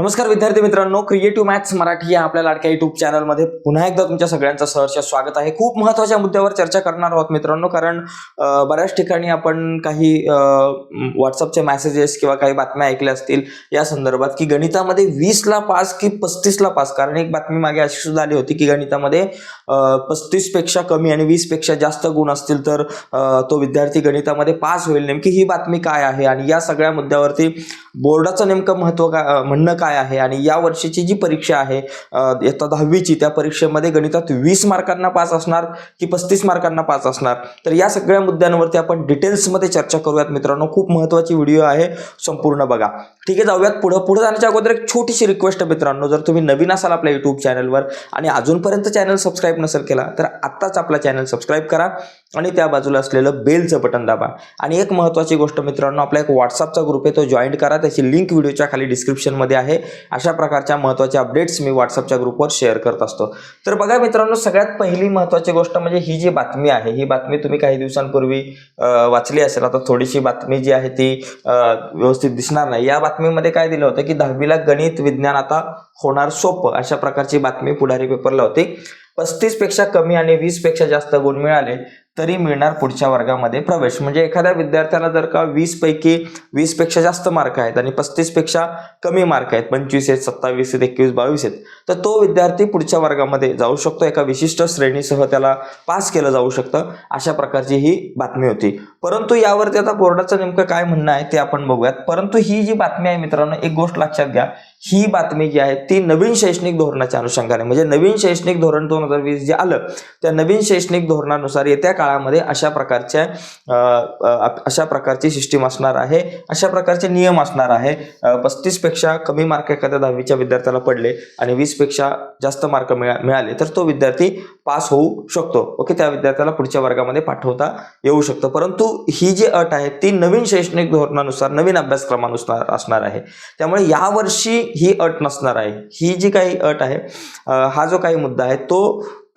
नमस्कार विद्यार्थी मित्रांनो क्रिएटिव्ह मॅथ्स मराठी या आपल्या लाडक्या युट्यूब चॅनलमध्ये पुन्हा एकदा तुमच्या सगळ्यांचं सहर्ष स्वागत आहे. खूप महत्त्वाच्या मुद्द्यावर चर्चा करणार आहोत मित्रांनो कारण बऱ्याच ठिकाणी आपण काही व्हॉट्सअपचे मेसेजेस किंवा काही बातम्या ऐकल्या असतील या संदर्भात की गणितामध्ये वीसला पास की पस्तीसला पास? कारण एक बातमी मागे अशी सुद्धा आली होती की गणितामध्ये पस्तीसपेक्षा कमी आणि वीसपेक्षा जास्त गुण असतील तर तो विद्यार्थी गणितामध्ये पास होईल. नेमकी ही बातमी काय आहे? आणि या सगळ्या मुद्द्यावरती बोर्डाचं नेमकं महत्त्व का म्हणणं काय काय आहे आणि या वर्षीची जी परीक्षा आहे इयत्ता दहावीची त्या परीक्षेमध्ये गणितात वीस मार्कांना पास असणार की पस्तीस मार्कांना पास असणार? तर या सगळ्या मुद्द्यांवरती आपण डिटेल्समध्ये चर्चा करूयात मित्रांनो. खूप महत्त्वाची व्हिडिओ आहे संपूर्ण बघा. ठीक आहे जाऊयात पुढं. पुढं जाण्याच्या अगोदर एक छोटीशी रिक्वेस्ट आहे मित्रांनो. जर तुम्ही नवीन असाल आपल्या युट्यूब चॅनलवर आणि अजूनपर्यंत चॅनल सबस्क्राईब नसेल केला तर आत्ताच आपला चॅनल सबस्क्राईब करा आणि त्या बाजूला असलेलं बेलचं बटन दाबा. आणि एक महत्त्वाची गोष्ट मित्रांनो आपला एक व्हॉट्सअपचा ग्रुप आहे तो जॉईन करा. त्याची लिंक व्हिडिओच्या खाली डिस्क्रिप्शनमध्ये आहे. अशा प्रकारच्या महत्त्वाच्या अपडेट्स मी व्हॉट्सअपच्या ग्रुपवर शेअर करत असतो. तर बघा मित्रांनो सगळ्यात पहिली महत्त्वाची गोष्ट म्हणजे ही जी बातमी आहे ही बातमी तुम्ही काही दिवसांपूर्वी वाचली असेल. आता थोडीशी बातमी जी आहे ती व्यवस्थित दिसणार नाही. या बातमीमध्ये काय दिलं होतं की दहावीला गणित विज्ञान आता होणार सोपं अशा प्रकारची बातमी पुढारी पेपरला होती. पस्तीसपेक्षा कमी आणि वीसपेक्षा जास्त गुण मिळाले. तरी मिळणार पुढच्या वर्गामध्ये प्रवेश. म्हणजे एखाद्या विद्यार्थ्याला जर का वीस पैकी वीसपेक्षा जास्त मार्क आहेत आणि पस्तीसपेक्षा कमी मार्क आहेत पंचवीस आहेत सत्तावीस आहेत एकवीस बावीस आहेत तर तो विद्यार्थी पुढच्या वर्गामध्ये जाऊ शकतो. एका विशिष्ट श्रेणीसह त्याला पास केलं जाऊ शकतं अशा प्रकारची ही बातमी होती. परंतु यावरती आता बोर्डाचं नेमकं काय म्हणणं आहे ते आपण बघूयात. परंतु ही जी बातमी आहे मित्रांनो एक गोष्ट लक्षात घ्या. ही बातमी जी आहे ती नवीन शैक्षणिक धोरणाच्या अनुषंगाने म्हणजे नवीन शैक्षणिक धोरण दोन हजार वीस जे आलं त्या नवीन शैक्षणिक धोरणानुसार येत्या काळामध्ये अशा प्रकारच्या अशा प्रकारची सिस्टीम असणार आहे अशा प्रकारचे नियम असणार आहे. पस्तीसपेक्षा कमी मार्क एखाद्या दहावीच्या विद्यार्थ्याला पडले आणि वीसपेक्षा जास्त मार्क मिळा मिळाले तर तो विद्यार्थी पास होऊ शकतो. ओके त्या विद्यार्थ्याला पुढच्या वर्गामध्ये पाठवता येऊ शकतं. परंतु ही जी अट आहे ती नवीन शैक्षणिक धोरणानुसार नवीन अभ्यासक्रमानुसार असणार आहे. त्यामुळे यावर्षी ही अट नसणार आहे. ही जी काही अट आहे हा जो काही मुद्दा आहे तो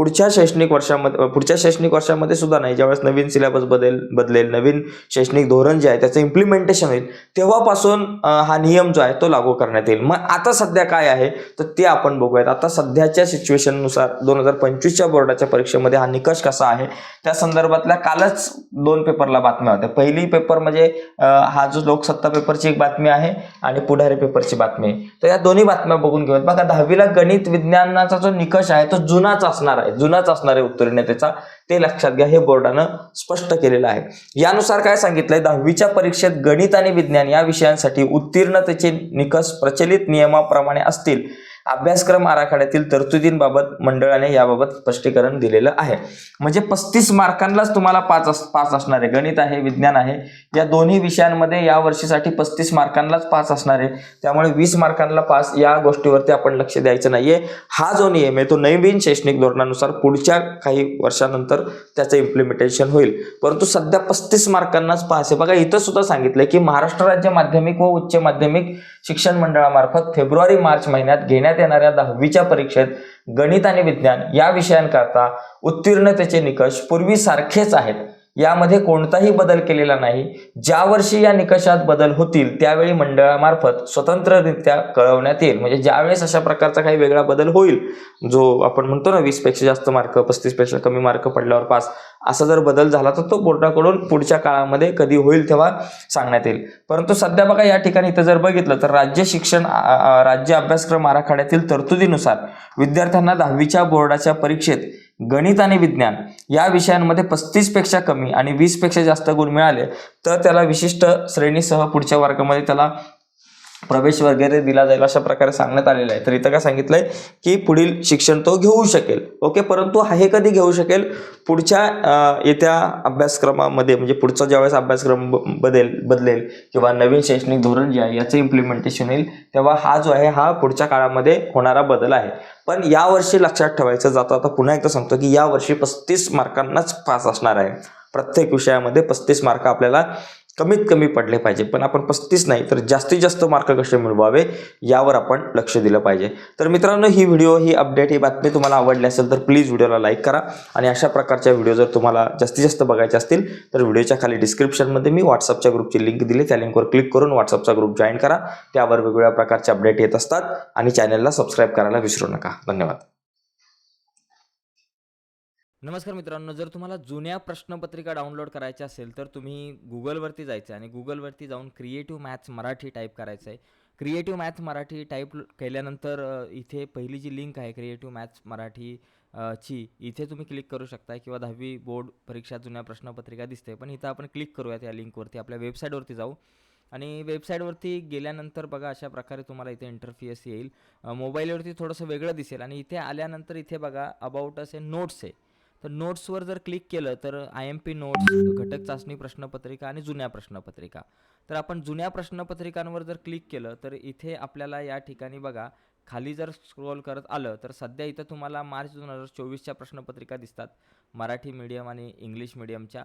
पुढच्या शैक्षणिक वर्षामध्ये पुढच्या शैक्षणिक वर्षामध्ये सुद्धा नाही. ज्यावेळेस नवीन सिलेबस बदल बदलेल नवीन शैक्षणिक धोरण जे आहे त्याचं इम्प्लिमेंटेशन होईल तेव्हापासून हा नियम जो आहे तो लागू करण्यात येईल. मग आता सध्या काय आहे? तर ते आपण बघूयात. आता सध्याच्या सिच्युएशननुसार दोन हजार पंचवीसच्या बोर्डाच्या परीक्षेमध्ये हा निकष कसा आहे? त्या संदर्भातल्या कालच दोन पेपरला बातम्या होत्या. पहिली पेपर म्हणजे हा जो लोकसत्ता पेपरची एक बातमी आहे आणि पुढारी पेपरची बातमी. आहे तर या दोन्ही बातम्या बघून घेऊयात. बघा दहावीला गणित विज्ञानाचा जो निकष आहे तो जुनाच असणार आहे. जुनाच असणार आहे उत्तीर्णतेचा ते लक्षात घ्या हे बोर्डानं स्पष्ट केलेलं आहे. यानुसार काय सांगितलंय? दहावीच्या परीक्षेत गणित आणि विज्ञान या विषयांसाठी उत्तीर्णतेचे निकष प्रचलित नियमाप्रमाणे असतील. अभ्यासक्रम आराखड्यातील तरतुदींबाबत मंडळाने याबाबत स्पष्टीकरण दिलेलं आहे. म्हणजे पस्तीस मार्कांनाच तुम्हाला पाच अस पास असणार आहे. गणित आहे विज्ञान आहे. या दोन्ही विषयांमध्ये या वर्षीसाठी पस्तीस मार्कांनाच पास असणार आहे. त्यामुळे वीस मार्कांना पास या गोष्टीवरती आपण लक्ष द्यायचं नाहीये. हा जो नियम आहे तो नवीन शैक्षणिक धोरणानुसार पुढच्या काही वर्षानंतर त्याचं इम्प्लिमेंटेशन होईल. परंतु सध्या पस्तीस मार्कांनाच पास आहे. बघा इथं सुद्धा सांगितलंय की महाराष्ट्र राज्य माध्यमिक व उच्च माध्यमिक शिक्षण मंडळामार्फत फेब्रुवारी मार्च महिन्यात घेण्यात येणाऱ्या दहावीच्या परीक्षेत गणित आणि विज्ञान या विषयांकरता उत्तीर्णतेचे निकष पूर्वीसारखेच आहेत. यामध्ये कोणताही बदल केलेला नाही. ज्या वर्षी या निकषात बदल होतील त्यावेळी मंडळामार्फत स्वतंत्ररित्या कळवण्यात येईल. म्हणजे ज्यावेळेस अशा प्रकारचा काही वेगळा बदल होईल जो आपण म्हणतो ना वीसपेक्षा जास्त मार्क पस्तीसपेक्षा कमी मार्क पडल्यावर पास असा जर बदल झाला तर तो बोर्डाकडून पुढच्या काळामध्ये कधी होईल तेव्हा सांगण्यात येईल. परंतु सध्या बघा या ठिकाणी इथं जर बघितलं तर राज्य शिक्षण राज्य अभ्यासक्रम आराखड्यातील तरतुदीनुसार विद्यार्थ्यांना दहावीच्या बोर्डाच्या परीक्षेत गणित आणि विज्ञान या विषयांमध्ये पस्तीसपेक्षा कमी आणि वीसपेक्षा जास्त गुण मिळाले तर त्याला विशिष्ट श्रेणीसह पुढच्या वर्गामध्ये त्याला प्रवेश वगैरे दिला जाईल अशा प्रकारे सांगण्यात आलेलं आहे. तर इथं काय सांगितलंय की पुढील शिक्षण तो घेऊ शकेल. ओके? परंतु हे कधी घेऊ शकेल? पुढच्या येत्या अभ्यासक्रमामध्ये म्हणजे पुढचा ज्यावेळेस अभ्यासक्रम ब- बदलेल बदलेल किंवा नवीन शैक्षणिक धोरण जे आहे याचं इम्प्लिमेंटेशन येईल तेव्हा हा जो आहे हा पुढच्या काळामध्ये होणारा बदल आहे. पण यावर्षी लक्षात ठेवायचं जातं. आता पुन्हा एकदा सांगतो की यावर्षी पस्तीस मार्कांनाच पास असणार आहे. प्रत्येक विषयामध्ये पस्तीस मार्क आपल्याला कमीत कमी पडले पाहिजे. पण आपण पस्तीस नाही तर जास्तीत जास्त मार्क कसे मिळवावे यावर आपण लक्ष दिलं पाहिजे. तर मित्रांनो ही व्हिडिओ ही अपडेट ही बातमी तुम्हाला आवडली असेल तर प्लीज व्हिडिओला लाईक करा आणि अशा प्रकारच्या व्हिडिओ जर तुम्हाला जास्तीत जास्त बघायचे असतील तर व्हिडिओच्या खाली डिस्क्रिप्शनमध्ये मी व्हॉट्सअपच्या ग्रुपची लिंक दिली त्या लिंकवर क्लिक करून व्हॉट्सअपचा ग्रुप जॉईन करा. त्यावर वेगवेगळ्या प्रकारचे अपडेट येत असतात आणि चॅनलला सबस्क्राईब करायला विसरू नका. धन्यवाद. नमस्कार मित्रांनो जर तुम्हाला जुन्या प्रश्नपत्रिका डाउनलोड करायच्या असेल तर तुम्ही गुगलवरती जायचं आहे आणि गुगलवरती जाऊन क्रिएटिव्ह मॅथ्स मराठी टाईप करायचं आहे. क्रिएटिव्ह मॅथ्स मराठी टाईप केल्यानंतर इथे पहिली जी लिंक आहे क्रिएटिव्ह मॅथ्स मराठी ची इथे तुम्ही क्लिक करू शकता किंवा दहावी बोर्ड परीक्षा जुन्या प्रश्नपत्रिका दिसते पण इथं आपण क्लिक करूयात या लिंकवरती आपल्या वेबसाईटवरती जाऊ. आणि वेबसाईटवरती गेल्यानंतर बघा अशा प्रकारे तुम्हाला इथे इंटरफियस येईल. मोबाईलवरती थोडंसं वेगळं दिसेल आणि इथे आल्यानंतर इथे बघा अबाउट असे नोट्स आहे. तर नोट्सवर जर क्लिक केलं तर आय एम पी नोट्स घटक चाचणी प्रश्नपत्रिका आणि जुन्या प्रश्नपत्रिका. तर आपण जुन्या प्रश्नपत्रिकांवर जर क्लिक केलं तर इथे आपल्याला या ठिकाणी बघा खाली जर स्क्रोल करत आलं तर सध्या इथं तुम्हाला मार्च दोन हजार चोवीसच्या प्रश्नपत्रिका दिसतात. मराठी मीडियम आणि इंग्लिश मीडियमच्या.